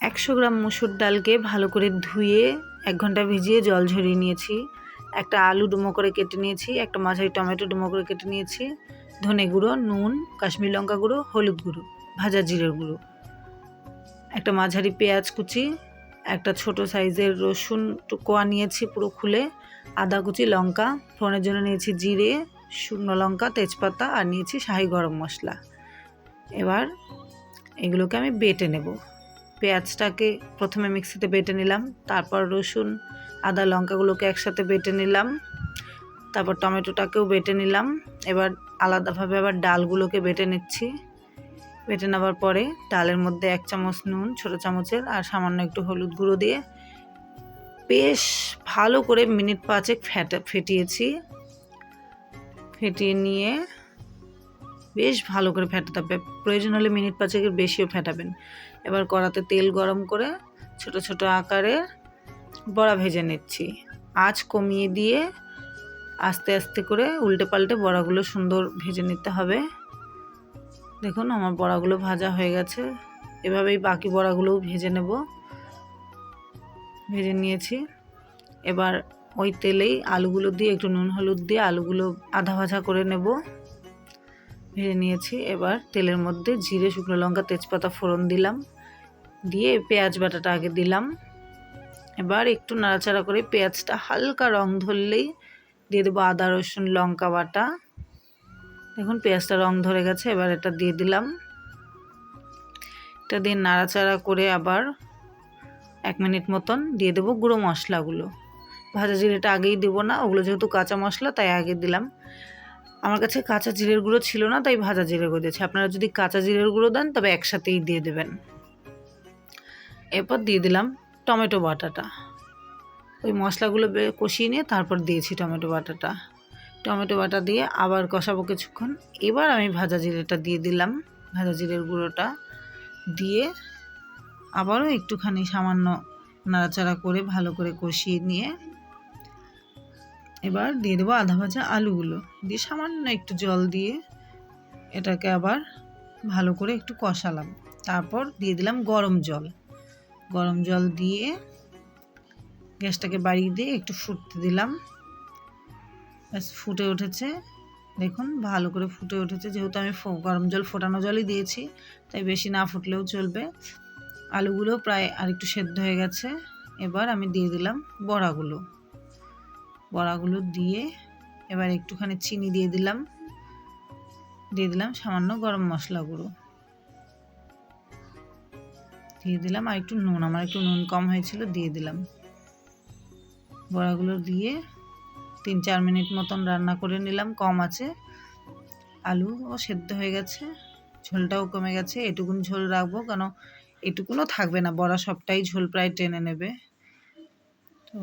একশো গ্রাম মুসুর ডালকে ভালো করে ধুয়ে এক ঘণ্টা ভিজিয়ে জল ঝরিয়ে নিয়েছি। একটা আলু ডুমো করে কেটে নিয়েছি, একটা মাঝারি টমেটো ডুমো করে কেটে নিয়েছি, ধনে গুঁড়ো, নুন, কাশ্মীর লঙ্কা গুঁড়ো, হলুদ গুঁড়ো, ভাজা জিরের গুঁড়ো। একটা মাঝারি পেঁয়াজ কুচি, একটা ছোট সাইজের রসুন কোয়া নিয়েছি পুরো খুলে, আদা কুচি, লঙ্কা, ফোড়নের জন্য নিয়েছি জিরে, শুকনো লঙ্কা, তেজপাতা আর নিয়েছি শাহি গরম মশলা। এবার এগুলোকে আমি বেটে নেব। পেঁয়াজটাকে প্রথমে মিক্সিতে বেটে নিলাম, তারপর রসুন, আদা, লঙ্কাগুলোকে একসাথে বেটে নিলাম, তারপর টমেটোটাকেও বেটে নিলাম। এবার আলাদাভাবে আবার ডালগুলোকে বেটে নিচ্ছি। বেটে নেওয়ার পরে ডালের মধ্যে এক চামচ নুন, ছোটো চামচের, আর সামান্য একটু হলুদ গুঁড়ো দিয়ে বেশ ভালো করে মিনিট পাঁচেক ফ্যাটা ফেটিয়েছি। ফেটিয়ে নিয়ে বেশ ভালো করে ফেটাতে হবে। প্রয়োজন হলে মিনিট পাঁচেকের বেশিও ফেটাবেন। এবার কড়াতে তেল গরম করে ছোট ছোট আকারে বড়া ভেজে নিচ্ছি। আঁচ কমিয়ে দিয়ে আস্তে আস্তে করে উল্টে পাল্টে বড়াগুলো সুন্দর ভেজে নিতে হবে। দেখুন, আমার বড়াগুলো ভাজা হয়ে গেছে। এভাবেই বাকি বড়াগুলোও ভেজে নেব। ভেজে নিয়েছি। এবার ওই তেলেই আলুগুলো দিয়ে, একটু নুন, হলুদ দিয়ে আলুগুলো আধা ভাজা করে নেব। ভেজে নিয়েছি। এবার তেলের মধ্যে জিরে, শুকনো লঙ্কা, তেজপাতা ফোড়ন দিলাম। দিয়ে পেঁয়াজ বাটাটা আগে দিলাম। এবার একটু নাড়াচাড়া করে পেঁয়াজটা হালকা রং ধরলেই দিয়ে দেবো আদা, রসুন, লঙ্কা বাটা। দেখুন পেঁয়াজটা রং ধরে গেছে, এবার এটা দিয়ে দিলাম। এটা দিয়ে নাড়াচাড়া করে আবার এক মিনিট মতন দিয়ে দেবো গুঁড়ো মশলাগুলো। ভাজা জিরেটা আগেই দেবো না, ওগুলো যেহেতু কাঁচা মশলা, তাই আগে দিলাম। আমার কাছে কাঁচা জিরের গুঁড়ো ছিল না, তাই ভাজা জিরে গুঁড়ো দিয়েছি। আপনারা যদি কাঁচা জিরের গুঁড়ো দেন, তবে একসাথেই দিয়ে দেবেন। এরপর দিয়ে দিলাম টমেটো বাটাটা। ওই মশলাগুলো কষিয়ে নিয়ে তারপর দিয়েছি টমেটো বাটাটা। টমেটো বাটা দিয়ে আবার কষাবো কিছুক্ষণ। এবার আমি ভাজা জিরেটা দিয়ে দিলাম, ভাজা জিরের গুঁড়োটা। দিয়ে আবারও একটুখানি সামান্য নাড়াচাড়া করে ভালো করে কষিয়ে নিয়ে এবার দিয়ে দেবো আধা ভাজা আলুগুলো। দিয়ে সামান্য একটু জল দিয়ে এটাকে আবার ভালো করে একটু কষালাম। তারপর দিয়ে দিলাম গরম জল। গরম জল দিয়ে গ্যাসটাকে বাড়িয়ে দিয়ে একটু ফুটতে দিলাম। ব্যাস, ফুটে উঠেছে। দেখুন, ভালো করে ফুটে উঠেছে। যেহেতু আমি গরম জল ফোটানো জলই দিয়েছি, তাই বেশি না ফুটলেও চলবে। আলুগুলো প্রায় আর একটু সেদ্ধ হয়ে গেছে। এবার আমি দিয়ে দিলাম বড়াগুলো। বড়াগুলো দিয়ে এবার একটুখানি চিনি দিয়ে দিলাম। দিয়ে দিলাম সামান্য গরম মশলা গুঁড়ো। দিয়ে দিলাম আর একটু নুন, আমার একটু নুন কম হয়েছিল, দিয়ে দিলাম। বড়াগুলো দিয়ে তিন চার মিনিট মতন রান্না করে নিলাম, কম আছে। আলু ও সেদ্ধ হয়ে গেছে, ঝোলটাও কমে গেছে, এটুকুন ঝোল রাখব, কেন এটুকুনও থাকবে না, বড়া সবটাই ঝোল প্রায় টেনে নেবে। তো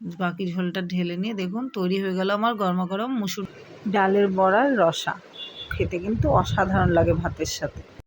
বাকি ঝোলটা ঢেলে নিয়ে দেখুন, তৈরি হয়ে গেল আমার গরমা গরম মুসুর ডালের বড়ার রসা। খেতে কিন্তু অসাধারণ লাগে ভাতের সাথে।